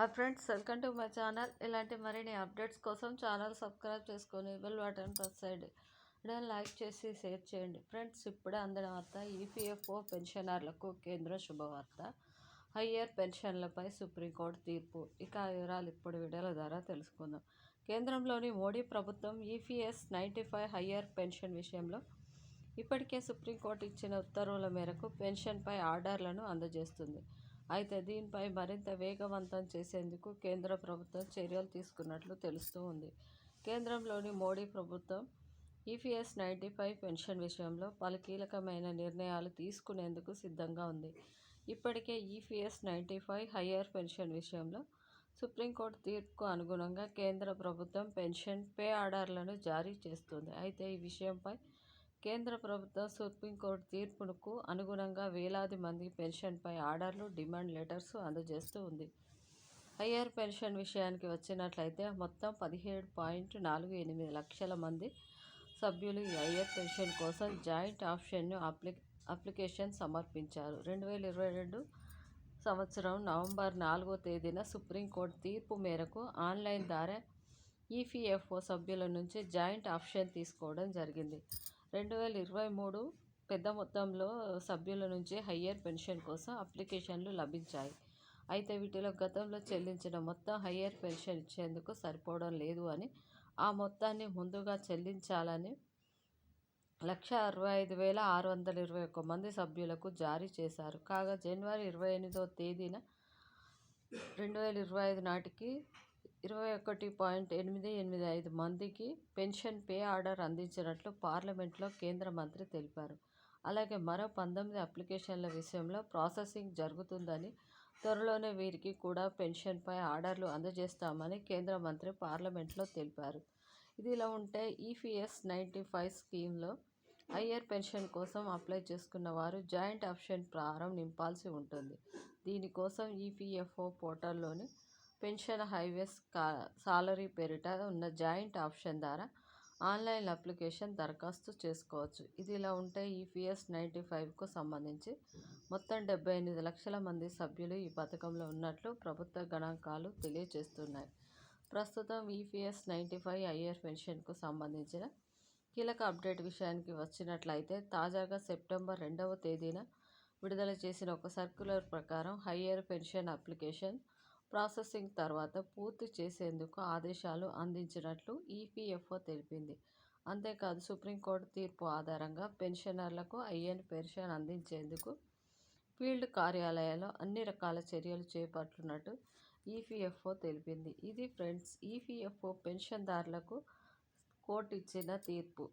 Hi friends welcome to my channel. ఇలాంటి మరిన్ని updates కోసం ఛానల్ సబ్స్క్రైబ్ చేసుకొని బెల్ బటన్ ప్రెస్ చేయండి. డెన్ లైక్ చేసి షేర్ చేయండి. ఫ్రెండ్స్ ఇప్పుడే అందిన వార్త ఈపీఎఫ్ఓ పెన్షనర్లకు కేంద్ర శుభవార్త. హయ్యర్ పెన్షన్లపై సుప్రీంకోర్టు తీర్పు. ఇక వివరాలు ఇప్పుడు వీడియోల ద్వారా తెలుసుకుందాం. కేంద్రంలోని మోడీ ప్రభుత్వం EPS ninety five higher pension విషయంలో ఇప్పటికే సుప్రీంకోర్టు ఇచ్చిన ఉత్తర్వుల మేరకు పెన్షన్పై ఆర్డర్లను అందజేస్తుంది. అయితే దీనిపై మరింత వేగవంతం చేసేందుకు కేంద్ర ప్రభుత్వం చర్యలు తీసుకున్నట్లు తెలుస్తూ ఉంది. కేంద్రంలోని మోడీ ప్రభుత్వం ఈపీఎస్ నైంటీ ఫైవ్ పెన్షన్ విషయంలో పలు కీలకమైన నిర్ణయాలు తీసుకునేందుకు సిద్ధంగా ఉంది. ఇప్పటికే EPS ninety five higher pension విషయంలో సుప్రీంకోర్టు తీర్పుకు అనుగుణంగా కేంద్ర ప్రభుత్వం పెన్షన్ పే ఆర్డర్లను జారీ చేస్తుంది. అయితే ఈ విషయంపై కేంద్ర ప్రభుత్వం సుప్రీంకోర్టు తీర్పునకు అనుగుణంగా వేలాది మంది పెన్షన్పై ఆర్డర్లు డిమాండ్ లెటర్స్ అందజేస్తూ ఉంది. హయ్యర్ పెన్షన్ విషయానికి వచ్చినట్లయితే మొత్తం పదిహేడు పాయింట్ నాలుగు ఎనిమిది లక్షల మంది సభ్యులు ఈ హయ్యర్ పెన్షన్ కోసం జాయింట్ ఆప్షన్ను అప్లి అప్లికేషన్ సమర్పించారు. రెండు వేల ఇరవై రెండు సంవత్సరం నవంబర్ నాలుగో తేదీన సుప్రీంకోర్టు తీర్పు మేరకు ఆన్లైన్ ద్వారా ఈపీఎఫ్ఓ సభ్యుల నుంచి జాయింట్ ఆప్షన్ తీసుకోవడం జరిగింది. రెండు వేల ఇరవై మూడు పెద్ద మొత్తంలో సభ్యుల నుంచి హయ్యర్ పెన్షన్ కోసం అప్లికేషన్లు లభించాయి. అయితే వీటిలో గతంలో చెల్లించిన మొత్తం హయ్యర్ పెన్షన్ ఇచ్చేందుకు సరిపోవడం లేదు అని ఆ మొత్తాన్ని ముందుగా చెల్లించాలని లక్ష అరవై ఐదు వేల ఆరు వందల ఇరవై ఒక్క మంది సభ్యులకు జారీ చేశారు. కాగా జనవరి ఇరవై ఎనిమిదో తేదీన రెండు వేల ఇరవై ఐదు నాటికి ఇరవై ఒకటి పాయింట్ ఎనిమిది ఎనిమిది ఐదు మందికి పెన్షన్ పే ఆర్డర్ అందించినట్లు పార్లమెంట్లో కేంద్ర మంత్రి తెలిపారు. అలాగే మరో పంతొమ్మిది అప్లికేషన్ల విషయంలో ప్రాసెసింగ్ జరుగుతుందని త్వరలోనే వీరికి కూడా పెన్షన్పై ఆర్డర్లు అందజేస్తామని కేంద్ర మంత్రి పార్లమెంట్లో తెలిపారు. ఇదిలా ఉంటే ఈపీఎస్ నైంటీ ఫైవ్ స్కీమ్లో హయ్యర్ పెన్షన్ కోసం అప్లై చేసుకున్న వారు జాయింట్ ఆప్షన్ ప్రారం నింపాల్సి ఉంటుంది. దీనికోసం ఈపీఎఫ్ఓ పోర్టల్లోని పెన్షన్ హైవేస్ కా సాలరీ పేరిట ఉన్న జాయింట్ ఆప్షన్ ద్వారా ఆన్లైన్ అప్లికేషన్ దరఖాస్తు చేసుకోవచ్చు. ఇది ఇలా ఉంటే ఈపీఎస్ నైంటీ ఫైవ్కు సంబంధించి మొత్తం డెబ్బై ఎనిమిది లక్షల మంది సభ్యులు ఈ పథకంలో ఉన్నట్లు ప్రభుత్వ గణాంకాలు తెలియజేస్తున్నాయి. ప్రస్తుతం ఈపీఎస్ నైంటీ ఫైవ్ ఐఆర్ పెన్షన్కు సంబంధించిన కీలక అప్డేట్ విషయానికి వచ్చినట్లయితే తాజాగా సెప్టెంబర్ రెండవ తేదీన విడుదల చేసిన ఒక సర్క్యులర్ ప్రకారం హయ్యర్ పెన్షన్ అప్లికేషన్ ప్రాసెసింగ్ తర్వాత పూర్తి చేసేందుకు ఆదేశాలు అందించినట్లు ఈపీఎఫ్ఓ తెలిపింది. అంతేకాదు సుప్రీంకోర్టు తీర్పు ఆధారంగా పెన్షనర్లకు ఐఎన్ పెన్షన్ అందించేందుకు ఫీల్డ్ కార్యాలయాల్లో అన్ని రకాల చర్యలు చేపట్టినట్టు ఈపీఎఫ్ఓ తెలిపింది. ఇది ఫ్రెండ్స్ ఈపీఎఫ్ఓ పెన్షన్దారులకు కోర్టు ఇచ్చిన తీర్పు.